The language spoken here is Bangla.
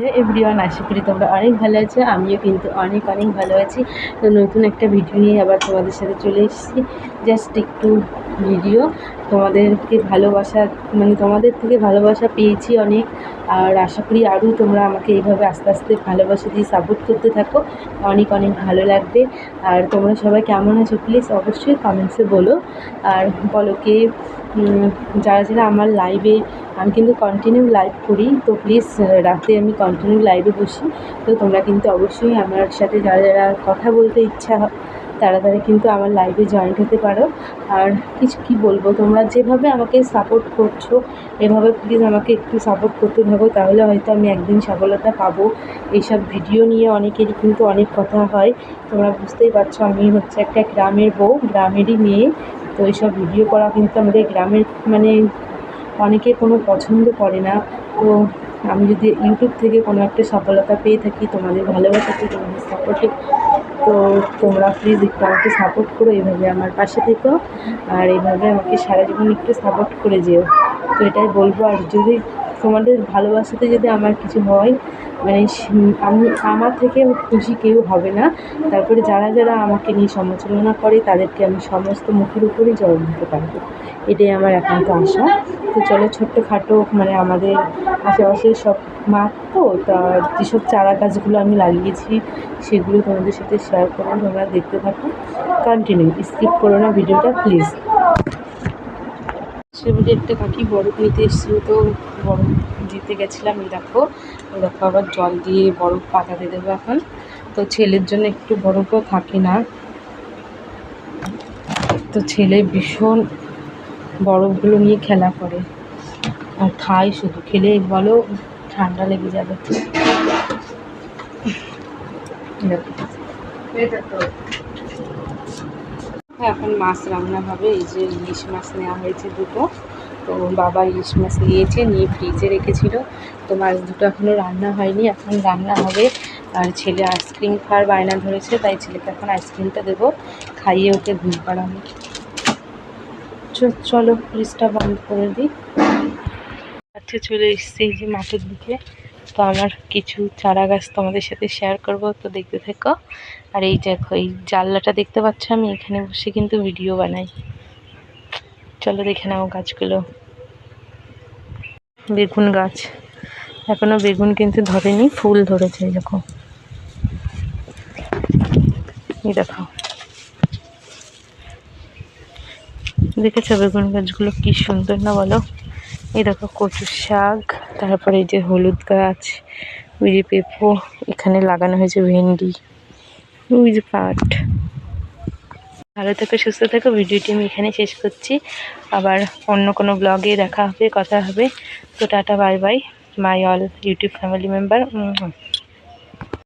হ্যালো এভরিওয়ান, আশা করি তোমরা অনেক ভালো আছো, আমিও কিন্তু অনেক অনেক ভালো আছি। তো নতুন একটা ভিডিও নিয়ে আবার তোমাদের সাথে চলে এসেছি। জাস্ট একটু ভিডিও, তোমাদেরকে ভালোবাসা মানে তোমাদের থেকে ভালোবাসা পেয়েছি অনেক। আর আশা করি আরও তোমরা আমাকে এইভাবে আস্তে আস্তে ভালোবাসা দিয়ে সাপোর্ট করতে থাকো। অনেক অনেক ভালো লাগবে। আর তোমরা সবাই কেমন আছো প্লিজ অবশ্যই কমেন্টসে বলো। আর বলো কে যারা যারা আমার লাইভে আমি কিন্তু কন্টিনিউ লাইভ করি, তো প্লিজ রাতে আমি কন্টিনিউ লাইভে বসি। তো তোমরা কিন্তু অবশ্যই আমার সাথে যারা যারা কথা বলতে ইচ্ছা তারা তারা কিন্তু আমার লাইভে জয়েন হতে পারো। আর কিছু কি বলব, তোমরা যেভাবে আমাকে সাপোর্ট করছ, এভাবে প্লিজ আমাকে একটু সাপোর্ট করতে থাকো, তাহলে হয়তো আমি একদিন সফলতা পাবো। এইসব ভিডিও নিয়ে অনেকেরই কিন্তু অনেক কথা হয়। তোমরা বুঝতেই পারছ, আমি হচ্ছে একটা গ্রামের বউ, গ্রামেরই মেয়ে। তো এইসব ভিডিও করা কিন্তু আমাদের গ্রামের মানে অনেকে কোনো পছন্দ করে না। তো আমি যদি ইউটিউব থেকে কোনো একটা সফলতা পেয়ে থাকি, তোমাদের ভালোবাসাতে তোমাদের সাপোর্টে তো তোমরা প্লিজ একটু আমাকে সাপোর্ট করো এইভাবে আমার পাশে থেকো আর এইভাবে আমাকে সারা জীবন একটু সাপোর্ট করে যেও। তো এটাই বলব, আর যদি তোমাদের ভালোবাসাতে যদি আমার কিছু হয় মানে আমি, আমার থেকে খুশি কেউ হবে না। তারপরে যারা যারা আমাকে নিয়ে সমালোচনা করে, তাদেরকে আমি সমস্ত মুখের উপরেই জবাব দিতে পারব। এটাই আমার একান্ত আশা। তো চলো ছোট্টখাটো মানে আমাদের আশেপাশের সব মাঠ তো, তা যেসব চারা গাছগুলো আমি লাগিয়েছি, সেগুলো তোমাদের সাথে শেয়ার করব, তোমরা দেখতে থাকো। কন্টিনিউ স্কিপ করো না ভিডিওটা প্লিজ সেগুলি একটা কাকি বরফ নিতে এসেছিল তো বরফ দিতে গেছিলাম, এই দেখো। এই দেখো আবার জল দিয়ে বরফ পাতাতে দেবো এখন। তো ছেলের জন্য একটু বরফও থাকে না। তো ছেলে ভীষণ বরফগুলো নিয়ে খেলা করে। আর খায় শুধু। খেলে বলো ঠান্ডা লেগে যাবে। দেখো। এখন মাছ রান্না হবে, এই যে ইলিশ মাছ নেওয়া হয়েছে দুটো। তো বাবা ইলিশ মাছ নিয়েছে, নিয়ে ফ্রিজে রেখেছিল। তো মাছ দুটো এখনও রান্না হয়নি, এখন রান্না হবে। আর ছেলে আইসক্রিম খাওয়ার বায়না ধরেছে, তাই ছেলেকে এখন আইসক্রিমটা দেবো। খাইয়ে ওকে ঘুম পাড়াবো। চলো ফ্রিজটা বন্ধ করে দিই। আচ্ছা চলে এসেছি এই যে মাঠের দিকে। তো আমার কিছু চারা গাছ তোমাদের সাথে শেয়ার করব, তো দেখতে থেকো। আর এই দেখো, এই জানলাটা দেখতে পাচ্ছ আমি, এখানে বসে কিন্তু ভিডিও বানাই। চলো দেখে নাও গাছগুলো। বেগুন গাছ। এখনও বেগুন কিন্তু ধরেনি, ফুল ধরেছে দেখো। এই দেখো। দেখেছ বেগুন গাছগুলো কি সুন্দর না বলো? এই দেখো কচু শাক। তারপরে এই যে হলুদ গাছ, ওই যে পেঁপো, এখানে লাগানো হয়েছে ভেন্ডি, ওই যে পাট। ভালো থেকে, সুস্থ থেকো, ভিডিওটি আমি এখানে শেষ করছি। আবার অন্য কোনো ব্লগে দেখা হবে, কথা হবে। তো tata bye bye my all YouTube family member